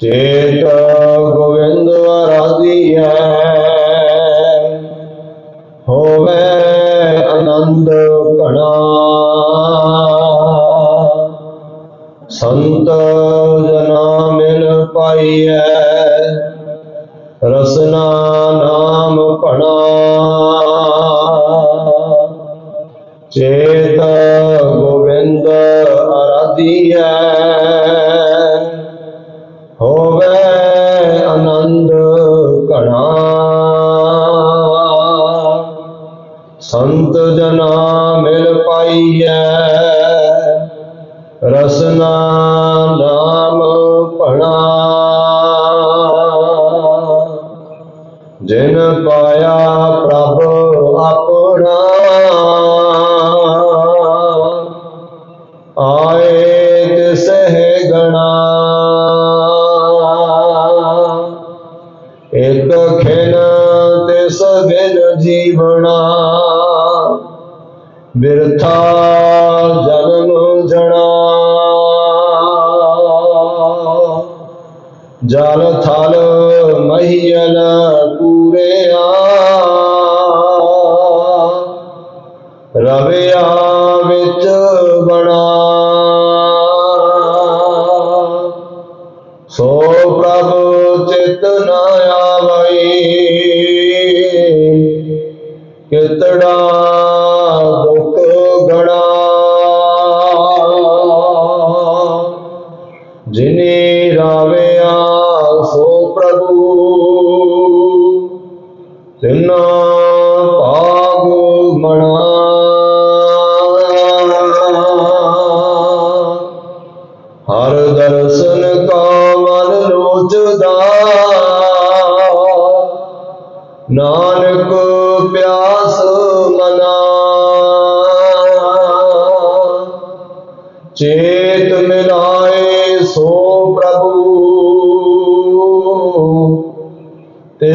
ਚੇਤ ਗੋਵਿੰਦ ਆਰਾਧੀਐ। ਹੋਵੇ ਆਨੰਦ ਘਣਾ। ਸੰਤ ਜਨਾ ਮਿਲ ਪਾਈਐ। ਰਸਨਾ ਨਾਮ ਭਣਾ। ਚੇਤ ਗੋਵਿੰਦ ਆਰਾਧੀ ਹੈ ਸੰਤ ਜਨਾ ਮਿਲ ਪਾਈਐ। ਰਸਨਾ ਨਾਮ ਭਣਾ। ਜਿਨ ਪਾਇਆ ਪ੍ਰਭ ਆਪਣਾ। ਆਏ ਤਿਸਹਿ ਗਣਾ। ਇੱਕ ਖਿਨ ਤਿਸ ਬਿਨ ਜੀਵਣਾ। ਬਿਰਥਾ ਜਨਮ ਜਣਾ। ਜਲ ਥਲ ਮਹੀਲ ਪੂਰਿਆ। ਰਵਿਆ ਵਿੱਚ ਬਣਾ। ਸੋ ਪ੍ਰਭ ਚਿਤ ਨ ਆਵਈ। ਕਿਤੜਾ ਤਿਨਾ ਭਾਗ ਮਣਾ। ਹਰ ਦਰਸ਼ਨ ਕਾ ਮਨ ਲੋਚਦਾ ਨਾਨਕ ਪਿਆਸ ਮਨਾ। ਚੇਤ ਮਿਲਾਏ ਸੋ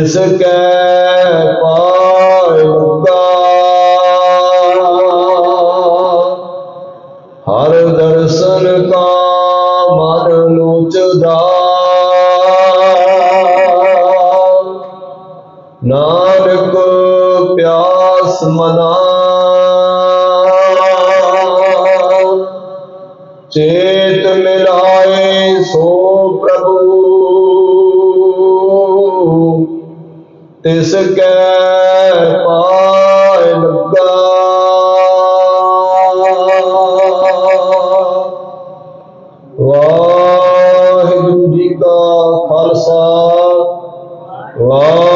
ਤਿਸ ਕੈ ਪਾਇ ਹਰ ਦਰਸ਼ਨ ਕਾ ਮਨ ਲੋਚਦਾ ਨਾਨਕ ਪਿਆਸ ਮਨਾ ਤਿਸ ਕੈ ਪਾਇ ਲੱਗਾ। ਵਾਹਿਗੁਰੂ ਜੀ ਕਾ ਖਾਲਸਾ। ਵਾਹਿਗੁਰੂ